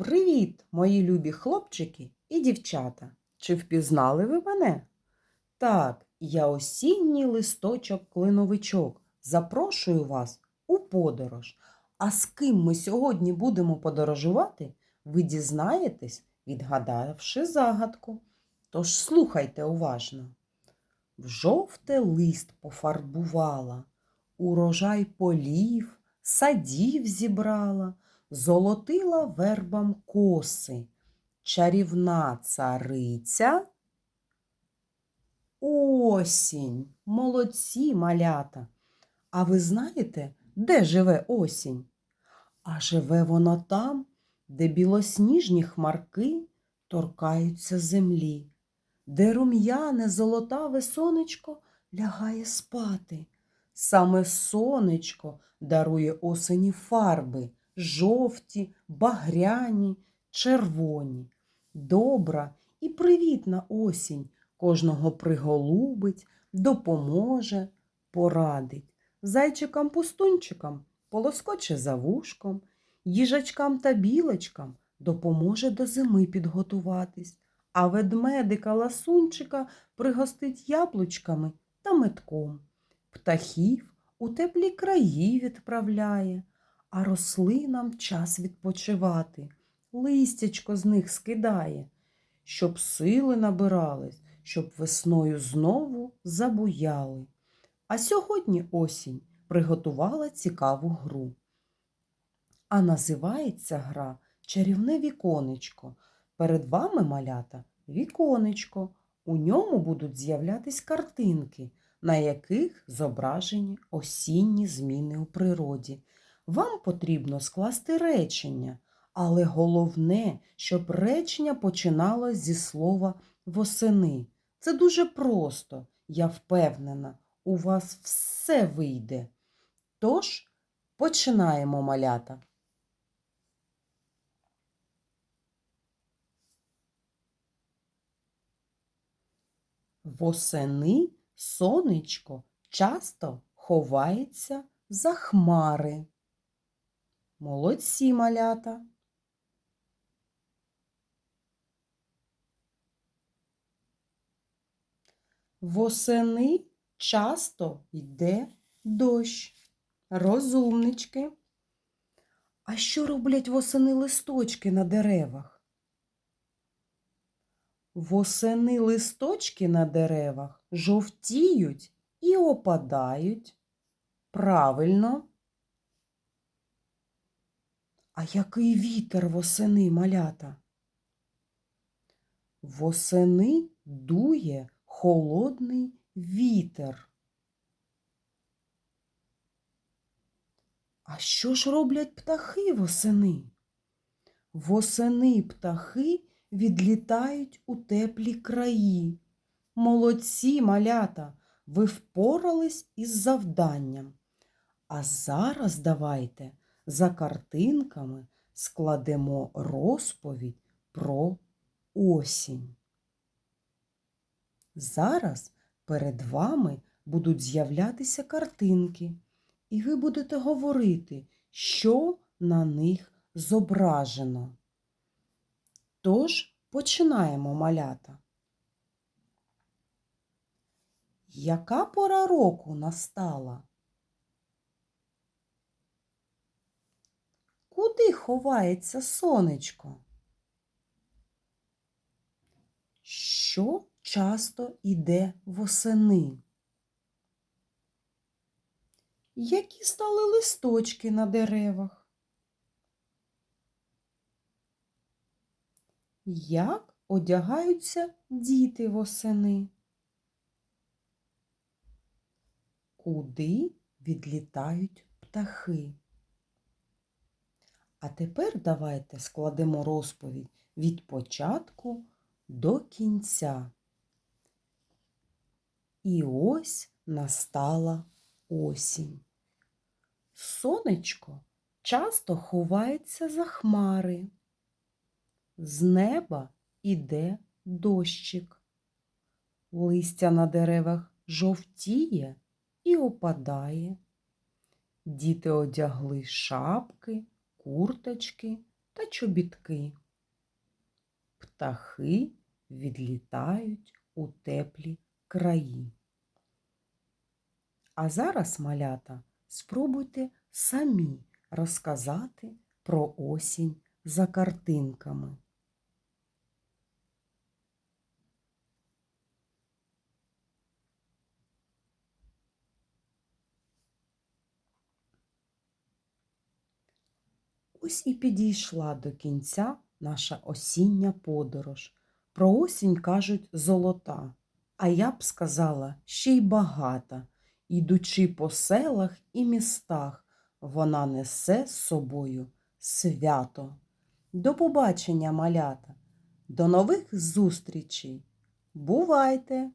Привіт, мої любі хлопчики і дівчата. Чи впізнали ви мене? Так, я осінній листочок клиновичок. Запрошую вас у подорож. А з ким ми сьогодні будемо подорожувати, ви дізнаєтесь, відгадавши загадку. Тож слухайте уважно. В жовте лист пофарбувала, урожай полів, садів зібрала, золотила вербам коси, чарівна цариця. Осінь, молодці малята. А ви знаєте, де живе осінь? А живе вона там, де білосніжні хмарки торкаються землі, де рум'яне золотаве сонечко лягає спати. Саме сонечко дарує осені фарби жовті, багряні, червоні. Добра і привітна осінь кожного приголубить, допоможе, порадить. Зайчикам-пустунчикам полоскоче за вушком, їжачкам та білочкам допоможе до зими підготуватись, а ведмедика ласунчика пригостить яблучками та метком. Птахів у теплі краї відправляє, а рослинам час відпочивати, листячко з них скидає, щоб сили набирались, щоб весною знову забуяли. А сьогодні осінь приготувала цікаву гру. А називається гра Чарівне віконечко. Перед вами малята віконечко. У ньому будуть з'являтись картинки, на яких зображені осінні зміни у природі. Вам потрібно скласти речення, але головне, щоб речення починалось зі слова восени. Це дуже просто, я впевнена, у вас все вийде. Тож починаємо малята. Восени сонечко часто ховається за хмари. Молодці малята. Восени часто йде дощ. Розумнички. А що роблять восени листочки на деревах? Восени листочки на деревах жовтіють і опадають. Правильно. А який вітер восени малята? Восени дує холодний вітер. А що ж роблять птахи восени? Восени птахи відлітають у теплі краї. Молодці малята, ви впорались із завданням. А зараз давайте за картинками складемо розповідь про осінь. Зараз перед вами будуть з'являтися картинки, і ви будете говорити, що на них зображено. Тож починаємо малята. Яка пора року настала? Куди ховається сонечко? Що часто іде восени? Які стали листочки на деревах? Як одягаються діти восени? Куди відлітають птахи? А тепер давайте складемо розповідь від початку до кінця. І ось настала осінь. Сонечко часто ховається за хмари. З неба іде дощик. Листя на деревах жовтіє і опадає. Діти одягли шапки, курточки та чобітки. Птахи відлітають у теплі краї. А зараз, малята, спробуйте самі розказати про осінь за картинками. Ось і підійшла до кінця наша осіння подорож. Про осінь кажуть золота, а я б сказала ще й багата. Ідучи по селах і містах, вона несе з собою свято. До побачення, малята, до нових зустрічей. Бувайте!